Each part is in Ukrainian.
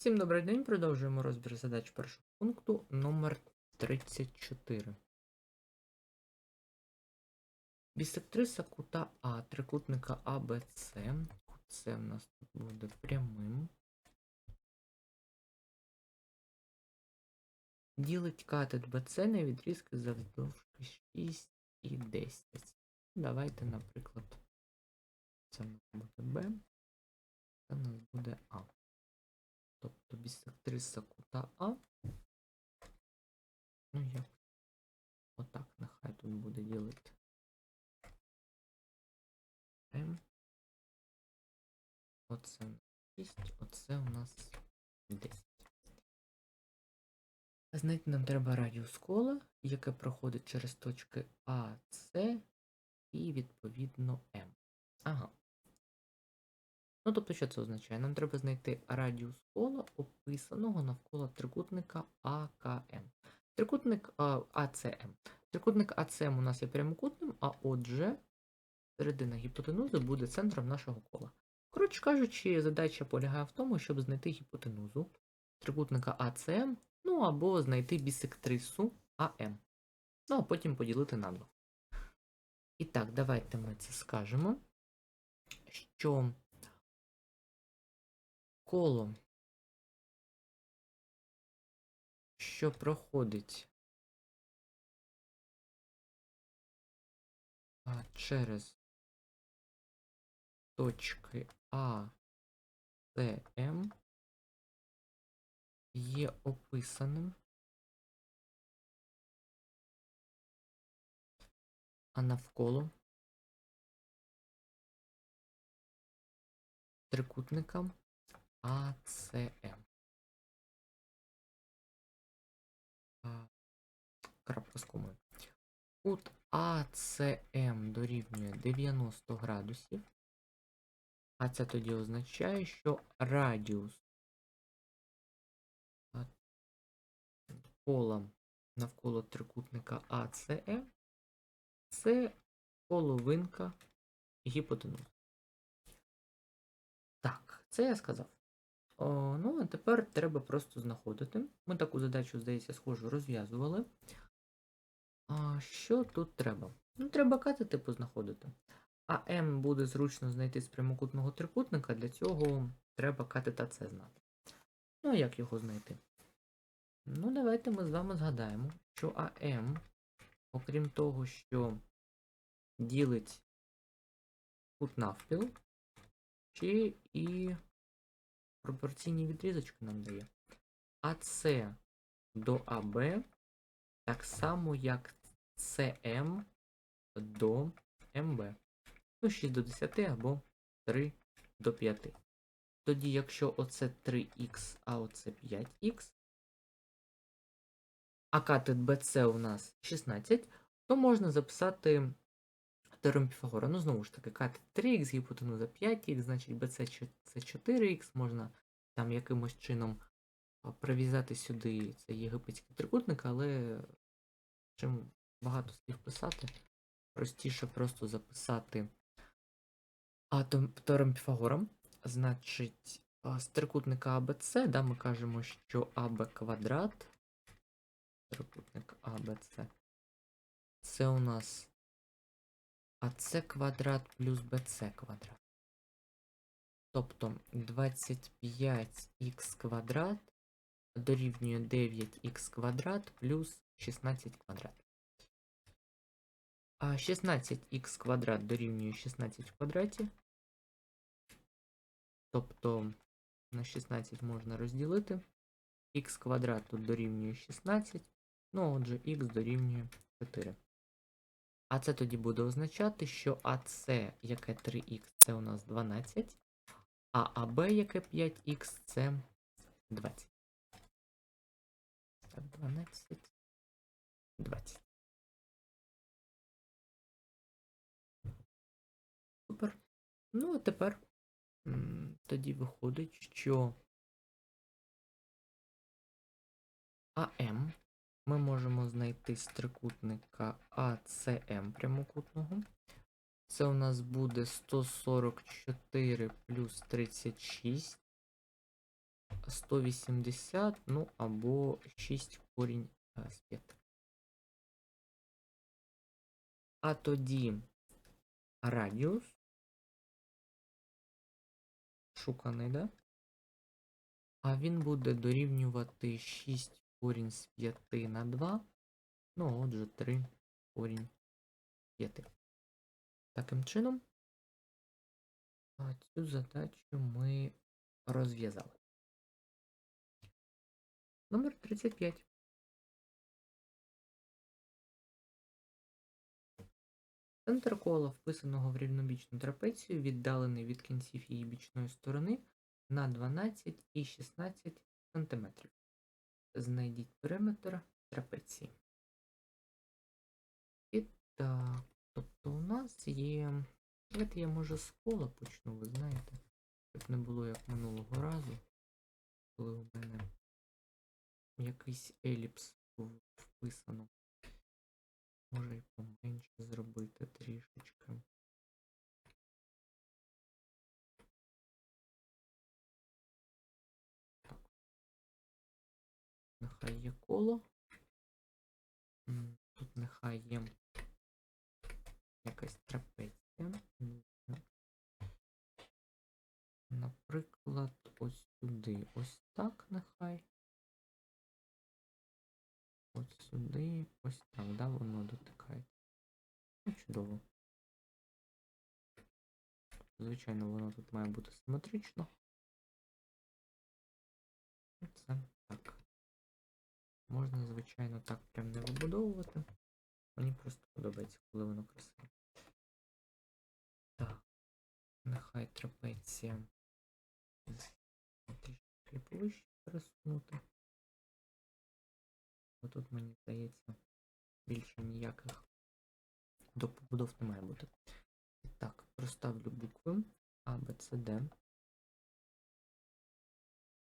Всім добрий день, продовжуємо розбір задач першого пункту номер 34. Бісектриса кута А трикутника АБЦ. С в нас тут буде прямим. Ділить катет БЦ на відрізки завдовжки 6 і 10. Давайте, наприклад, це в нас буде Б, це в нас буде А. Тобто бісектриса кута А. Ну як? Отак, нехай тут буде ділити. М. Оце у нас 6, оце у нас 10. Знайти нам треба радіус кола, яке проходить через точки А, С і відповідно М. Ага. Ну, тобто, що це означає? Нам треба знайти радіус кола, описаного навколо трикутника АКМ. Трикутник АЦМ. Трикутник АЦМ у нас є прямокутним, а отже, середина гіпотенузи буде центром нашого кола. Коротше кажучи, задача полягає в тому, щоб знайти гіпотенузу трикутника АЦМ, ну або знайти бісектрису АМ. Ну, а потім поділити на два. І так, давайте ми це скажемо, що коло, що проходить через точки А, С, М, є описаним, а навколо трикутникам А, Крапка з комою. Кут АЦМ дорівнює 90 градусів. А це тоді означає, що радіус кола навколо трикутника АЦМ це половинка гіпотенузи. Так, це я сказав. О, ну, а тепер треба просто знаходити. Ми таку задачу, здається, схожу розв'язували. А що тут треба? Ну, треба катети познаходити. А М буде зручно знайти з прямокутного трикутника, для цього треба катета С знати. Ну, а як його знайти? Ну, давайте ми з вами згадаємо, що АМ, окрім того, що ділить кут навпіл, ще і пропорційні відрізочки нам дає. АС до АБ так само, як СМ до МБ. Ну, 6 до 10 або 3 до 5. Тоді, якщо оце 3х, а оце 5х, а катет BC у нас 16, то можна записати теорему Піфагора. Ну, знову ж таки, катет 3х, гіпотенуза 5х, значить BC це 4х, можна там якимось чином прив'язати сюди цей єгипетський трикутник, але чим багато слів писати, простіше просто записати атом теорем Піфагора. Значить, з трикутника АБЦ, да, ми кажемо, що АБ квадрат, трикутник АБЦ, це у нас АЦ квадрат плюс БЦ квадрат. Тобто 25х квадрат дорівнює 9х квадрат плюс 16 квадрат. А 16х квадрат дорівнює 16 в квадраті. Тобто на 16 можна розділити. х квадрат тут дорівнює 16. Ну, отже, х дорівнює 4. А це тоді буде означати, що АС, яке 3х, це у нас 12, а АБ, яке 5х, це 20. Так, 12, 20. Супер. Ну, а тепер тоді виходить, що АМ ми можемо знайти з трикутника АЦМ прямокутного. Це у нас буде 144 плюс 36 180, ну або 6 корінь е, з 5. А тоді радіус. Шуканий, да? А він буде дорівнювати 6 корінь з 5 на 2. Ну, отже, 3 корінь 5. Таким чином, цю задачу ми розв'язали. Номер 35. Центр кола, вписаного в рівнобічну трапецію, віддалений від кінців її бічної сторони на 12 і 16 см. Знайдіть периметр трапеції. І так, тобто у нас є. Давайте я може з кола почну, ви знаєте, щоб не було як минулого разу, коли у мене якийсь еліпс був вписано. Може і поменше зробити трішечки. Так. Нехай є коло. Тут нехай є якась трапеція. Наприклад, ось сюди. Ось так нехай. Ось сюди, ось так, да, воно дотикає. Ну, чудово. Звичайно, воно тут має бути симетрично. Це так. Можна, звичайно, так прям не вибудовувати. Мені просто подобається, коли воно красиве. Так. Нехай трапеція. Трішки повище пересунути. Тут, мені здається, більше ніяких до побудов не має бути. Так, проставлю букви А, Б, С, Д.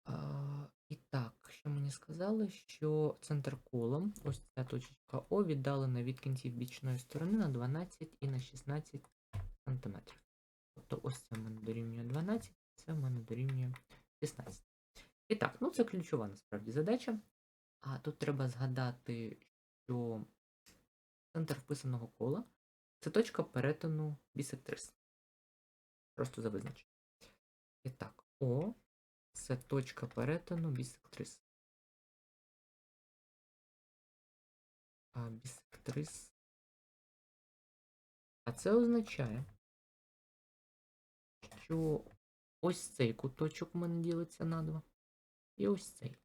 А, і так, що мені сказали, що центр кола, ось ця точка О, віддалена від кінців бічної сторони на 12 і на 16 см. Тобто ось це в мене дорівнює 12, це в мене дорівнює 16. І так, ну це ключова насправді задача. А тут треба згадати, що центр вписаного кола це точка перетину бісектрис. Просто за визначенням. І так, О це точка перетину бісектрис. А бісектрис. А це означає, що ось цей куточок у мене ділиться на два. І ось цей.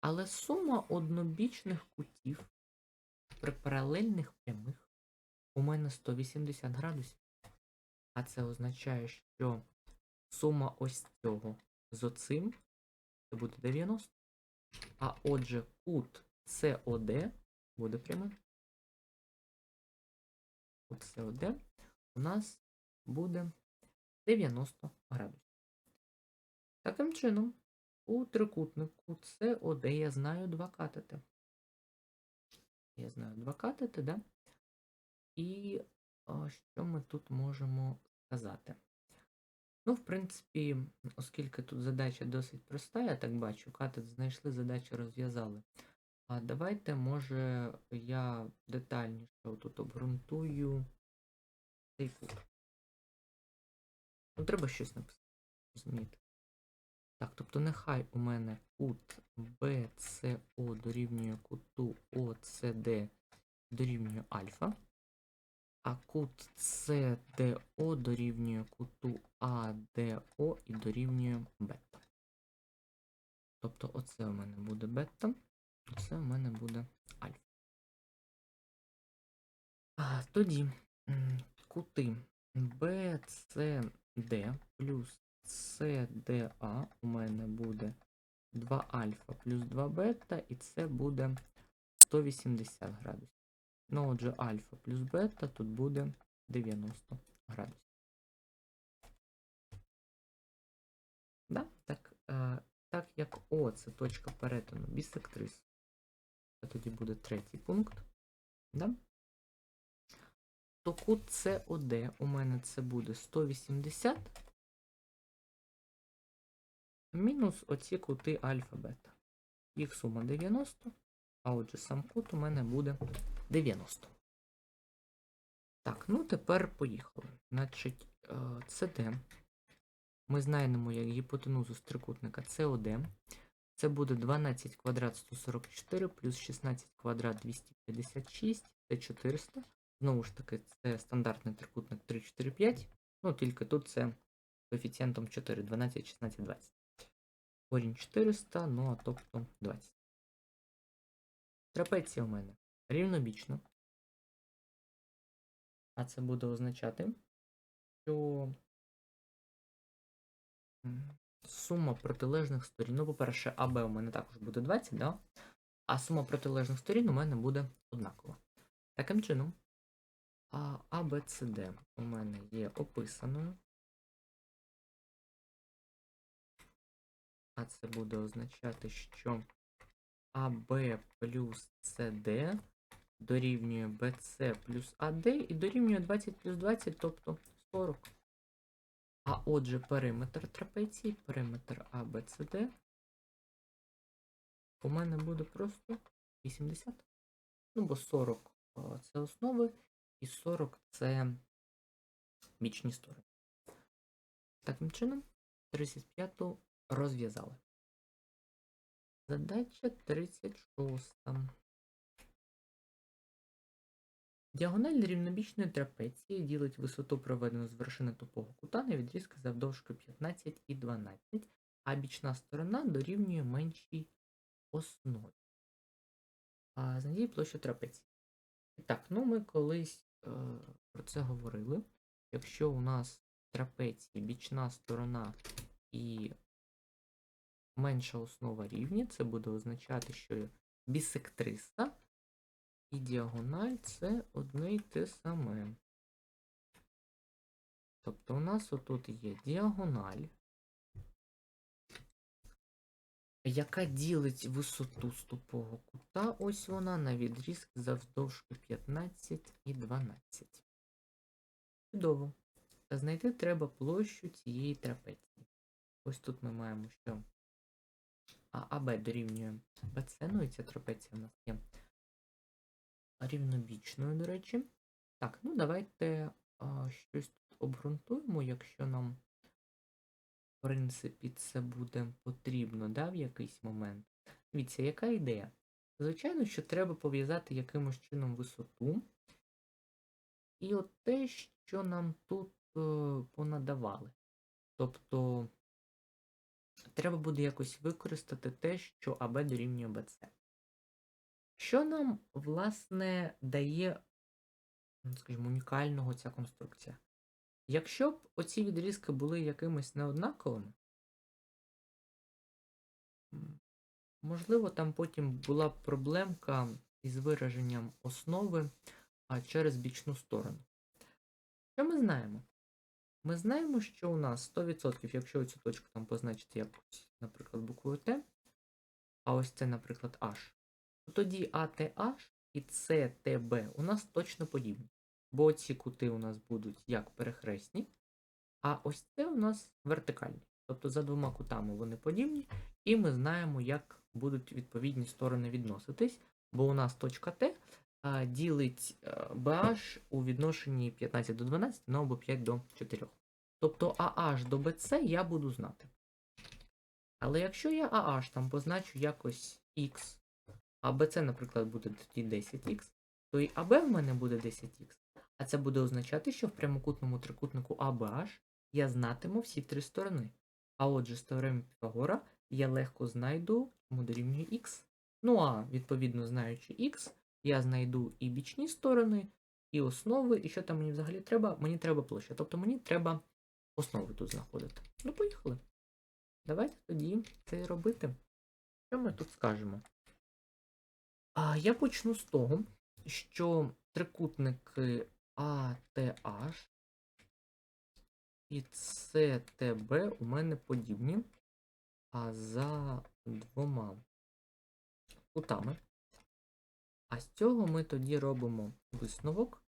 Але сума однобічних кутів при паралельних прямих у мене 180 градусів. А це означає, що сума ось цього з оцим це буде 90. А отже, кут СОД буде прямим. Кут СОД у нас буде 90 градусів. Таким чином, у трикутнику СОД я знаю два катети. Я знаю два катети, да? І а, що ми тут можемо сказати? Ну, в принципі, оскільки тут задача досить проста, я так бачу, катет знайшли, задачу розв'язали. А давайте, може, я детальніше тут обґрунтую цей. Ну, треба щось написати. Розумієте? Так, тобто нехай у мене кут BCO дорівнює куту OCD дорівнює альфа, а кут CDO дорівнює куту ADO і дорівнює бета. Тобто оце у мене буде бета, оце у мене буде альфа. Тоді кути BCD плюс CDA у мене буде 2 альфа плюс 2 бета, і це буде 180 градусів. Ну, отже, альфа плюс бета тут буде 90 градусів. Да? Так, е, так як О це точка перетину бісектрис, це тоді буде третій пункт. Да? То кут СОД у мене це буде 180 мінус оці кути альфа бета. Їх сума 90, а отже сам кут у мене буде 90. Так, ну тепер поїхали. Значить, е, CD ми знайдемо як гіпотенузу з трикутника COD. Це буде 12 квадрат 144 плюс 16 квадрат 256, це 400. Знову ж таки, це стандартний трикутник 3, 4, 5. Ну, тільки тут це коефіцієнтом 4, 12, 16, 20. Корінь 400, ну а тобто 20. Трапеція у мене рівнобічна. А це буде означати, що сума протилежних сторін. Ну, по-перше, АБ у мене також буде 20, да? а сума протилежних сторін у мене буде однакова. Таким чином, ABCD у мене є описаною. А це буде означати, що АБ плюс CD дорівнює BC плюс AD і дорівнює 20 плюс 20, тобто 40. А отже, периметр трапеції, периметр ABCD у мене буде просто 80. Ну, бо 40 це основи, і 40 це бічні сторони. Таким чином, 35 розв'язали. Задача 36. Діагональ рівнобічної трапеції ділить висоту проведену з вершини тупого кута на відрізки завдовжки 15 і 12, а бічна сторона дорівнює меншій основі. А знайдіть площу трапеції. І так, ну ми колись е, про це говорили. Якщо у нас трапеції бічна сторона і менша основа рівні, це буде означати, що бісектриса і діагональ це одне й те саме. Тобто у нас отут є діагональ, яка ділить висоту ступого кута, ось вона на відрізки завдовжки 15 і 12. Чудово. Та знайти треба площу цієї трапеції. Ось тут ми маємо, що а, АБ дорівнює БЦ, ну і ця трапеція в нас є рівнобічною, до речі. Так, ну давайте а, щось тут обґрунтуємо, якщо нам, в принципі, це буде потрібно, да, в якийсь момент. Дивіться, яка ідея? Звичайно, що треба пов'язати якимось чином висоту. І от те, що нам тут е, понадавали. Тобто треба буде якось використати те, що АБ дорівнює БЦ. Що нам, власне, дає, ну, скажімо, унікального ця конструкція? Якщо б оці відрізки були якимись неоднаковими, можливо, там потім була б проблемка із вираженням основи через бічну сторону. Що ми знаємо? Ми знаємо, що у нас 100%, якщо цю точку там позначити якось, наприклад, буквою Т, а ось це, наприклад, H, тоді ATH і CTB у нас точно подібні. Бо ці кути у нас будуть як перехресні, а ось це у нас вертикальні. Тобто за двома кутами вони подібні, і ми знаємо, як будуть відповідні сторони відноситись, бо у нас точка Т ділить BH у відношенні 15 до 12, ну або 5 до 4. Тобто AH до BC я буду знати. Але якщо я AH там позначу якось X, а BC, наприклад, буде тоді 10х, то і AB в мене буде 10х. А це буде означати, що в прямокутному трикутнику ABH я знатиму всі три сторони. А отже, з теореми Піфагора я легко знайду, чому х. Ну а відповідно знаючи х, я знайду і бічні сторони, і основи, і що там мені взагалі треба? Мені треба площа. Тобто мені треба основи тут знаходити. Ну, поїхали. Давайте тоді це робити. Що ми тут скажемо? А я почну з того, що трикутники ATH і CTB у мене подібні, а за двома кутами. А з цього ми тоді робимо висновок,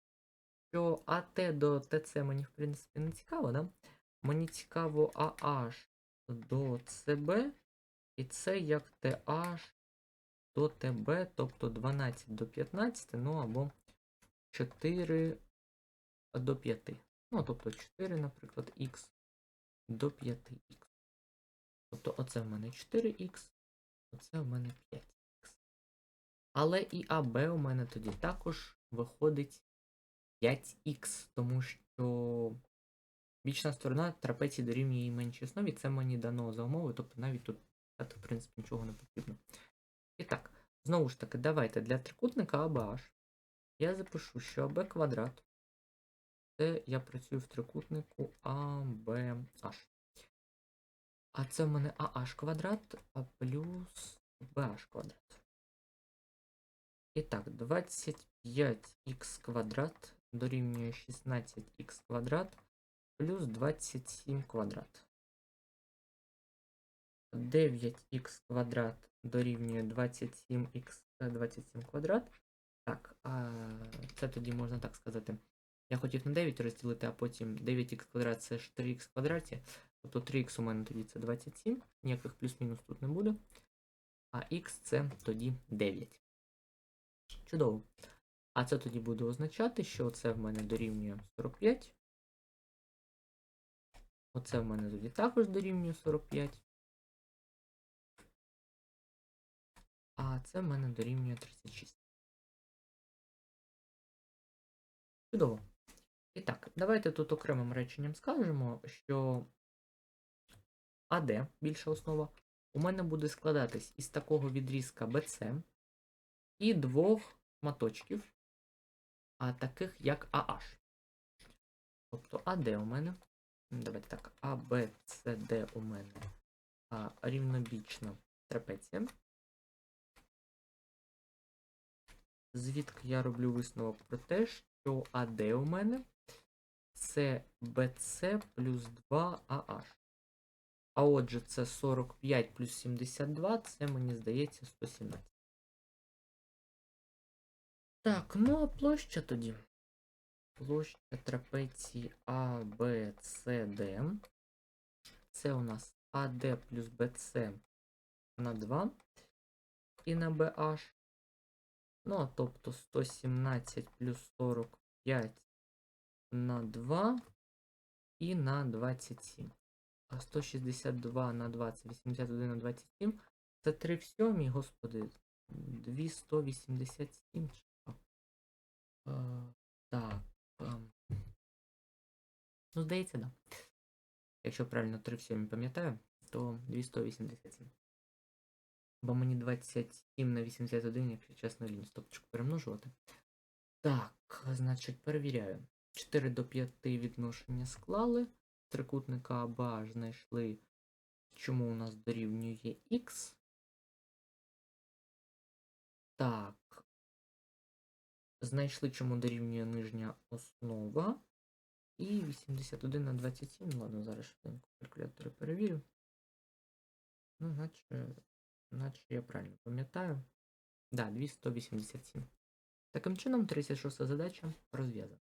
що АТ до ТЦ мені, в принципі, не цікаво, да? Мені цікаво AH до ЦБ, і це як TH до ТБ, тобто 12 до 15, ну або 4 до 5. Ну, тобто 4, наприклад, х до 5х. Тобто оце в мене 4х, оце в мене 5х. Але і АБ у мене тоді також виходить 5х, тому що бічна сторона трапеції дорівнює її меншій основі, це мені дано за умови, тобто навіть тут в принципі, нічого не потрібно. І знову ж таки, давайте для трикутника ABH я запишу, що АБ квадрат. Це я працюю в трикутнику ABH. А це в мене AH квадрат, а плюс BH квадрат. І так, 25х квадрат дорівнює 16х квадрат плюс 27 квадрат. 9х квадрат дорівнює 27х 27 квадрат. Так, а це тоді можна так сказати. Я хотів на 9 розділити, а потім 9х квадрат це 4х квадраті. Тобто 3х у мене тоді це 27, ніяких плюс-мінус тут не буде. А х це тоді 9. Чудово. А це тоді буде означати, що це в мене дорівнює 45. Оце в мене тоді також дорівнює 45. А це в мене дорівнює 36. Чудово. І так, давайте тут окремим реченням скажемо, що АД, більша основа, у мене буде складатись із такого відрізка BC і двох шматочків, а таких як AH. Тобто АД у мене. Давайте так, ABCD у мене а, рівнобічна трапеція. Звідки я роблю висновок про те, що АД у мене це BC плюс 2 AH. А отже, це 45 плюс 72, це мені здається 117. Так, ну а площа тоді. Площа трапеції А, Б, С, Д. Це у нас АД плюс БЦ на 2 і на BH. Ну, тобто 117 плюс 45 на 2 і на 27. А 162 на 20, 81 на 27. Це 3 в 7, господи. 287. Е, так. е, Ну, здається, да. Якщо правильно 3 в 7 пам'ятаю, то 287. Бо мені 27 на 81, якщо чесно, лінь стопчик перемножувати. Так, значить, перевіряю. 4 до 5 відношення склали. Трикутника АБ знайшли, чому у нас дорівнює Х. Так. Знайшли, чому дорівнює нижня основа. І 81 на 27. Ну, Ладно, зараз швиденько калькулятори перевірю. Ну, наче, наче я правильно пам'ятаю. Да, 287. Таким чином, 36 задача розв'язана.